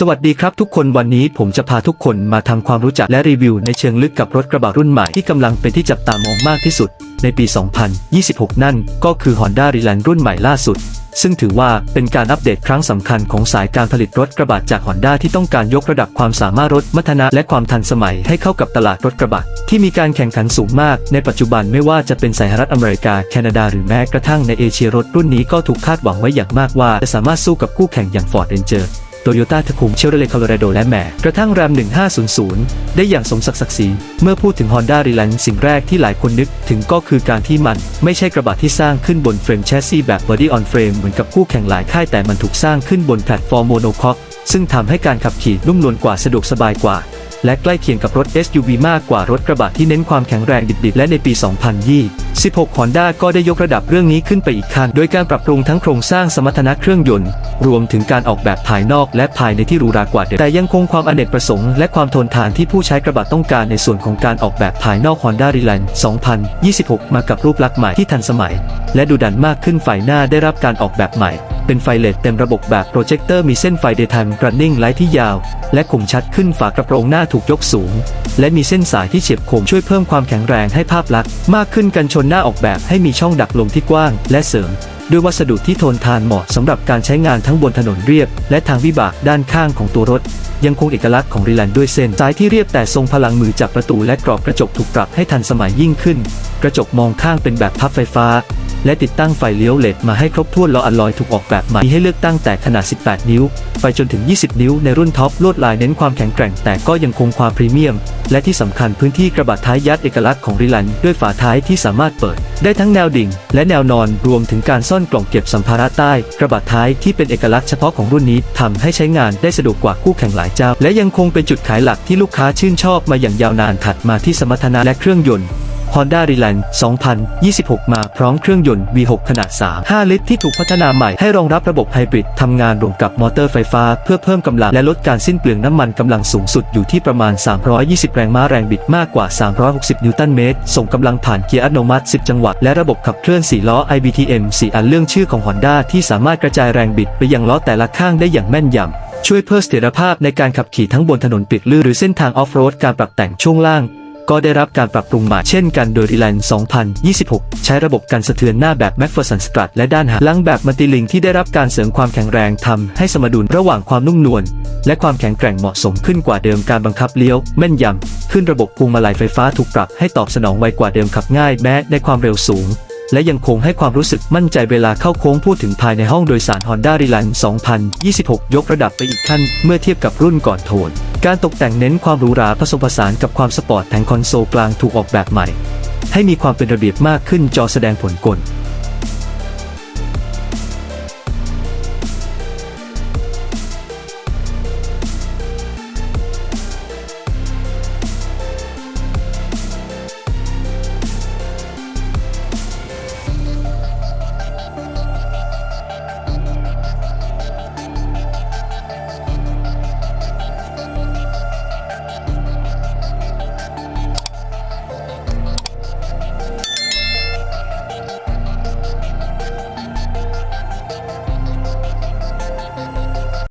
สวัสดีครับทุกคนวันนี้ผมจะพาทุกคนมาทำความรู้จักและรีวิวในเชิงลึกกับรถกระบะรุ่นใหม่ที่กำลังเป็นที่จับตามองมากที่สุด ในปี 2026 นั่นก็คือ Honda r e l a n d รุ่นใหม่ล่าสุด ซึ่งถือว่าเป็นการอัปเดตครั้งสำคัญของสายการผลิตรถกระบะจาก Honda ที่ต้องการยกระดับความสามารถรถมัทนะและความทันสมัยให้เข้ากับตลาดรถกระบะที่มีการแข่งขันสูงมาก ในปัจจุบันไม่ว่าจะเป็นสหรัฐอเมริกา แคนาดาหรือแม้กระทั่งในเอเชียรถรุ่นนี้ก็ถูกคาดหวังไว้อย่างมากว่าจะสามารถสู้กับคู่แข่งอย่าง Ford Ranger โตโยต้าทคุมเชลเล c ค l โลราโดและแหมกระทั่งแรม 1500 ได้อย่างสมศักดิ์ศรี เมื่อพูดถึง Honda r e l a n สิ่งแรกที่หลายคนนึกถึงก็คือการที่มัน ไม่ใช่กระบะที่สร้างขึ้นบนเฟรมแชสซีแบบ body on frame เหมือนกับคู่แข่งหลายค่ายแต่มันถูกสร้างขึ้นบนแพลตฟอร์มโมโนคอกซึ่งทำให้การขับขี่นุ่มนวลกว่าสะดวกสบายกว่า และใกล้เคียงกับรถ SUV มากกว่ารถกระบะที่เน้นความแข็งแรงดิบๆ และในปี 2026 Honda ก็ได้ยกระดับเรื่องนี้ขึ้นไปอีกขั้นโดยการปรับปรุงทั้งโครงสร้างสมรรถนะเครื่องยนต์ รวมถึงการออกแบบภายนอกและภายในที่หรูหรากว่าเดิมแต่ยังคงความอเนกประสงค์และความทนทานที่ผู้ใช้กระบะต้องการในส่วนของการออกแบบภายนอก Honda r e l a n 2026 มากับรูปลักษณ์ใหม่ที่ทันสมัย และดูดันมากขึ้นฝ่ายหน้าได้รับการออกแบบใหม่ เป็นไฟเลดเต็มระบบแบบโปรเจคเตอร์มีเส้นไฟ Daytime Running Light ที่ยาว และคมชัดขึ้นฝากระโปรงหน้าถูกยกสูง และมีเส้นสายที่เฉียบคมช่วยเพิ่มความแข็งแรงให้ภาพลักษณ์มากขึ้นกันชนหน้าออกแบบให้มีช่องดักลมที่กว้าง และเสริมด้วยวัสดุที่ทนทานเหมาะสำหรับการใช้งานทั้งบนถนนเรียบ และทางวิบากด้านข้างของตัวรถ ยังคงเอกลักษณ์ของรีแลนด้วยเส้นสายที่เรียบแต่ทรงพลังมือจับประตูและกรอบกระจกถูกปรับให้ทันสมัยยิ่งขึ้น กระจกมองข้างเป็นแบบพับไฟฟ้า และติดตั้งไฟเลี้ยวเลดมาให้ครบถ้วนล้ออัลลอยถูกออกแบบใหม่ให้เลือกตั้งแต่ขนาด 18 นิ้ว ไปจนถึง 20 นิ้วในรุ่นท็อปลวดลายเน้นความแข็งแกร่งแต่ก็ยังคงความพรีเมียม และที่สำคัญพื้นที่กระบะท้ายยัดเอกลักษณ์ของริลันด้วยฝาท้ายที่สามารถเปิด ได้ทั้งแนวดิ่ง และแนวนอนรวมถึงการซ่อนกล่องเก็บสัมภาระใต้ กระบะท้ายที่เป็นเอกลักษณ์เฉพาะของรุ่นนี้ทำให้ใช้งานได้สะดวกกว่าคู่แข่งหลายเจ้า และยังคงเป็นจุดขายหลักที่ลูกค้าชื่นชอบมาอย่างยาวนานถัดมาที่สมรรถนะและเครื่องยนต์ Honda r e l a n 2026 มาพร้อมเครื่องยนต์ V6 ขนาด 3.5 ลิตรที่ถูกพัฒนาใหม่ให้รองรับระบบไฮบริดทำงานรวมกับมอเตอร์ไฟฟ้าเพื่อเพิ่มกำลังและลดการสิ้นเปลืองน้ำมันกำลังสูงสุดอยู่ที่ประมาณ 320 แรงม้าแรงบิดมากกว่า 360 นิวตันเมตร ส่งกำลังผ่านเกียร์อัตโนมัติ 10 จังหวะและระบบขับเคลื่อน 4 ล้อ IBTM 4 อันเรื่องชื่อของ Honda ที่สามารถกระจายแรงบิดไปยังล้อแต่ละข้างได้อย่างแม่นยำช่วยเพิ่มเสถียรภาพในการขับขี่ทั้งบนถนนปิดลื่นหรือเส้นทางออฟโรดการปรับแต่งช่วงล่าง ก็ได้รับการปรับปรุงใหม่เช่นกันโดยรีแลน2026 ใช้ระบบกันสะเทือนหน้าแบบ Macpherson Strut และด้านหลังแบบมัลติลิงที่ได้รับการเสริมความแข็งแรงทำให้สมดุลระหว่างความนุ่มนวลและความแข็งแกร่งเหมาะสมขึ้นกว่าเดิมการบังคับเลี้ยวแม่นยำขึ้นระบบพวงมาลัยไฟฟ้าถูกปรับให้ตอบสนองไวกว่าเดิมขับง่ายแม้ในความเร็วสูงและยังคงให้ความรู้สึกมั่นใจเวลาเข้าโค้งพูดถึงภายในห้องโดยสาร Honda r e l a n 2026 ยกระดับไปอีกขั้นเมื่อเทียบกับรุ่นก่อนโทน การตกแต่งเน้นความหรูหราผสมผสานกับความสปอร์ตแทงคอนโซลกลางถูกออกแบบใหม่ ให้มีความเป็นระเบียบมากขึ้นจอแสดงผลกล